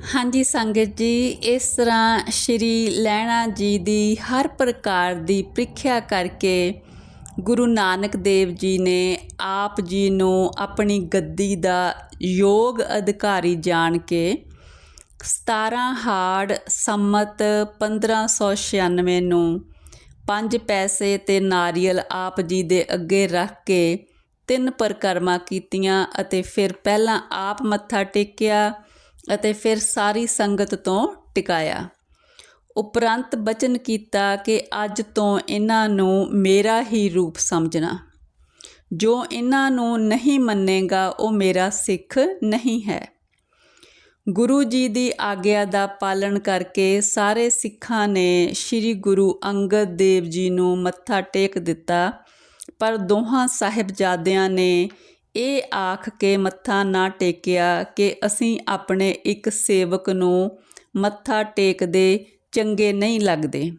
ਹਾਂਜੀ ਸੰਗਤ ਜੀ, ਇਸ ਤਰ੍ਹਾਂ ਸ਼੍ਰੀ ਲਹਿਣਾ ਜੀ ਦੀ ਹਰ ਪ੍ਰਕਾਰ ਦੀ ਪ੍ਰੀਖਿਆ ਕਰਕੇ ਗੁਰੂ ਨਾਨਕ ਦੇਵ ਜੀ ਨੇ ਆਪ ਜੀ ਨੂੰ ਆਪਣੀ ਗੱਦੀ ਦਾ ਯੋਗ ਅਧਿਕਾਰੀ ਜਾਣ ਕੇ 17 ਹਾੜ ਸੰਮਤ 1596 ਨੂੰ ਪੰਜ ਪੈਸੇ ਤੇ ਨਾਰੀਅਲ ਆਪ ਜੀ ਦੇ ਅੱਗੇ ਰੱਖ ਕੇ ਤਿੰਨ ਪਰਿਕਰਮਾ ਕੀਤੀਆਂ ਅਤੇ ਫਿਰ ਪਹਿਲਾਂ ਆਪ ਮੱਥਾ ਟੇਕਿਆ ਅਤੇ ਫਿਰ ਸਾਰੀ ਸੰਗਤ ਤੋਂ ਟਿਕਾਇਆ। ਉਪਰੰਤ ਬਚਨ ਕੀਤਾ ਕਿ ਅੱਜ ਤੋਂ ਇਹਨਾਂ ਨੂੰ ਮੇਰਾ ਹੀ ਰੂਪ ਸਮਝਣਾ। ਜੋ ਇਹਨਾਂ ਨੂੰ ਨਹੀਂ ਮੰਨੇਗਾ, ਉਹ ਮੇਰਾ ਸਿੱਖ ਨਹੀਂ ਹੈ। ਗੁਰੂ ਜੀ ਦੀ ਆਗਿਆ ਦਾ ਪਾਲਣ ਕਰਕੇ ਸਾਰੇ ਸਿੱਖਾਂ ਨੇ ਸ੍ਰੀ ਗੁਰੂ ਅੰਗਦ ਦੇਵ ਜੀ ਨੂੰ ਮੱਥਾ ਟੇਕ ਦਿੱਤਾ, ਪਰ ਦੋਹਾਂ ਸਾਹਿਬਜ਼ਾਦਿਆਂ ਨੇ ਇਹ ਆਖ ਕੇ ਮੱਥਾ ਨਾ ਟੇਕਿਆ ਕਿ ਅਸੀਂ ਆਪਣੇ ਇੱਕ ਸੇਵਕ ਨੂੰ ਮੱਥਾ ਟੇਕਦੇ ਚੰਗੇ ਨਹੀਂ ਲੱਗਦੇ।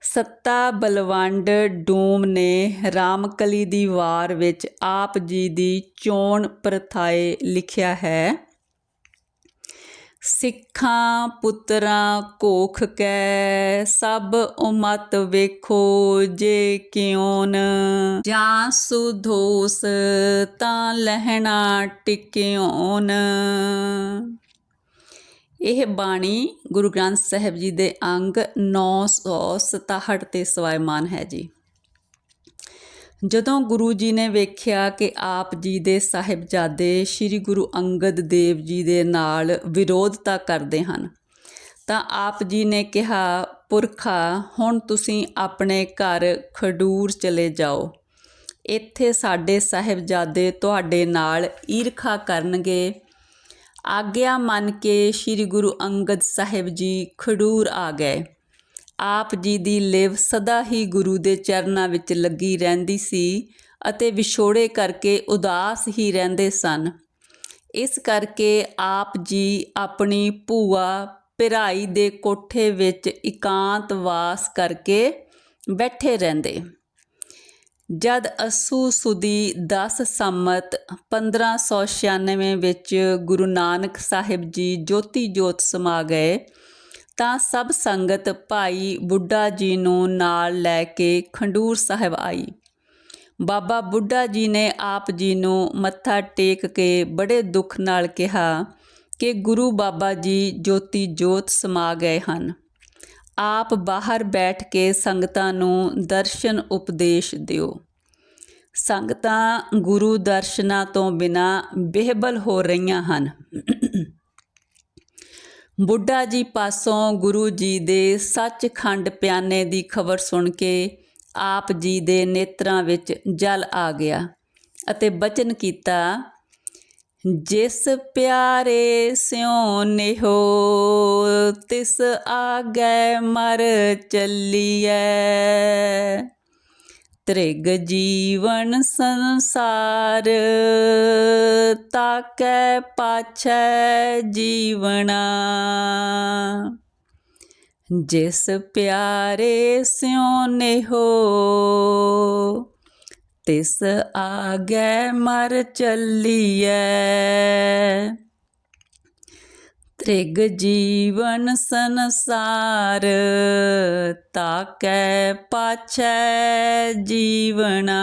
ਸੱਤਾ ਬਲਵੰਡ ਡੂਮ ਨੇ ਰਾਮਕਲੀ ਦੀ ਵਾਰ ਵਿੱਚ ਆਪ ਜੀ ਦੀ ਚੋਣ ਪ੍ਰਥਾਏ ਲਿਖਿਆ ਹੈ ਸਿੱਖਾਂ ਪੁੱਤਰਾਂ ਕੋਖ ਕੈ, ਸਭ ਉਮਤ ਵੇਖੋ ਜੇ ਕਿਉਨ। ਜਾਂ ਸੁਧੋਸ ਤਾਂ ਲਹਿਣਾ ਟਿਕਿਓਨ ਇਹ ਬਾਣੀ ਗੁਰੂ ਗ੍ਰੰਥ ਸਾਹਿਬ ਜੀ ਦੇ ਅੰਗ 967 ਤੇ ਸਵਾਇਮਾਨ ਹੈ ਜੀ। ਜਦੋਂ ਗੁਰੂ ਜੀ ਨੇ ਵੇਖਿਆ ਕਿ ਆਪ ਜੀ ਦੇ ਸਾਹਿਬਜ਼ਾਦੇ ਸ੍ਰੀ ਗੁਰੂ ਅੰਗਦ ਦੇਵ ਜੀ ਦੇ ਨਾਲ ਵਿਰੋਧਤਾ ਕਰਦੇ ਹਨ, ਤਾਂ ਆਪ ਜੀ ਨੇ ਕਿਹਾ, ਪੁਰਖਾ, ਹੁਣ ਤੁਸੀਂ ਆਪਣੇ ਘਰ ਖਡੂਰ ਚਲੇ ਜਾਓ। ਇੱਥੇ ਸਾਡੇ ਸਾਹਿਬਜ਼ਾਦੇ ਤੁਹਾਡੇ ਨਾਲ ਈਰਖਾ ਕਰਨਗੇ। ਆਗਿਆ ਮੰਨ ਕੇ ਸ੍ਰੀ ਗੁਰੂ ਅੰਗਦ ਸਾਹਿਬ ਜੀ ਖਡੂਰ ਆ ਗਏ। ਆਪ ਜੀ ਦੀ ਲਿਵ ਸਦਾ ਹੀ ਗੁਰੂ ਦੇ ਚਰਨਾਂ ਵਿੱਚ ਲੱਗੀ ਰਹਿੰਦੀ ਸੀ ਅਤੇ ਵਿਛੋੜੇ ਕਰਕੇ ਉਦਾਸ ਹੀ ਰਹਿੰਦੇ ਸਨ। ਇਸ ਕਰਕੇ ਆਪ ਜੀ ਆਪਣੀ ਭੂਆ ਭਰਾਈ ਦੇ ਕੋਠੇ ਵਿੱਚ ਇਕਾਂਤ ਵਾਸ ਕਰਕੇ ਬੈਠੇ ਰਹਿੰਦੇ। ਜਦ ਅਸੂ ਸੁਦੀ 10 ਸੰਮਤ 1596 ਵਿੱਚ ਗੁਰੂ ਨਾਨਕ ਸਾਹਿਬ ਜੀ ਜੋਤੀ ਜੋਤ ਸਮਾ ਗਏ ਤਾਂ ਸਭ ਸੰਗਤ ਭਾਈ ਬੁੱਢਾ ਜੀ ਨੂੰ ਨਾਲ ਲੈ ਕੇ ਖੰਡੂਰ ਸਾਹਿਬ ਆਈ। ਬਾਬਾ ਬੁੱਢਾ ਜੀ ਨੇ ਆਪ ਜੀ ਨੂੰ ਮੱਥਾ ਟੇਕ ਕੇ ਬੜੇ ਦੁੱਖ ਨਾਲ ਕਿਹਾ ਕਿ ਗੁਰੂ ਬਾਬਾ ਜੀ ਜੋਤੀ ਜੋਤ ਸਮਾ ਗਏ ਹਨ। ਆਪ ਬਾਹਰ ਬੈਠ ਕੇ ਸੰਗਤਾਂ ਨੂੰ ਦਰਸ਼ਨ ਉਪਦੇਸ਼ ਦਿਓ। ਸੰਗਤਾਂ ਗੁਰੂ ਦਰਸ਼ਨਾਂ ਤੋਂ ਬਿਨਾ ਬੇਹਬਲ ਹੋ ਰਹੀਆਂ ਹਨ। ਬੁੱਢਾ ਜੀ ਪਾਸੋਂ ਗੁਰੂ ਜੀ ਦੇ ਸੱਚਖੰਡ ਪਿਆਨੇ ਦੀ ਖਬਰ ਸੁਣ ਕੇ ਆਪ ਜੀ ਦੇ ਨੇਤਰਾਂ ਵਿੱਚ ਜਲ ਆ ਗਿਆ ਅਤੇ ਬਚਨ ਕੀਤਾ, ਜਿਸ ਪਿਆਰੇ ਸਿਉ ਨਿਹੋ, ਤਿਸ ਆਗੈ ਮਰ ਚੱਲੀਐ। ਤ੍ਰਿਗ ਜੀਵਨ ਸੰਸਾਰ ਤਾਕੈ ਪਾਛੈ ਜੀਵਣਾ। ਜਿਸ ਪਿਆਰੇ ਸਿਉ ਨਿਹੋ ਤਿਸ ਆਗੈ ਮਰ ਚੱਲੀਐ। ਤ੍ਰਿਗ ਜੀਵਨ ਸੰਸਾਰ, ਤਾਕੈ ਪਾਛੈ ਜੀਵਣਾ।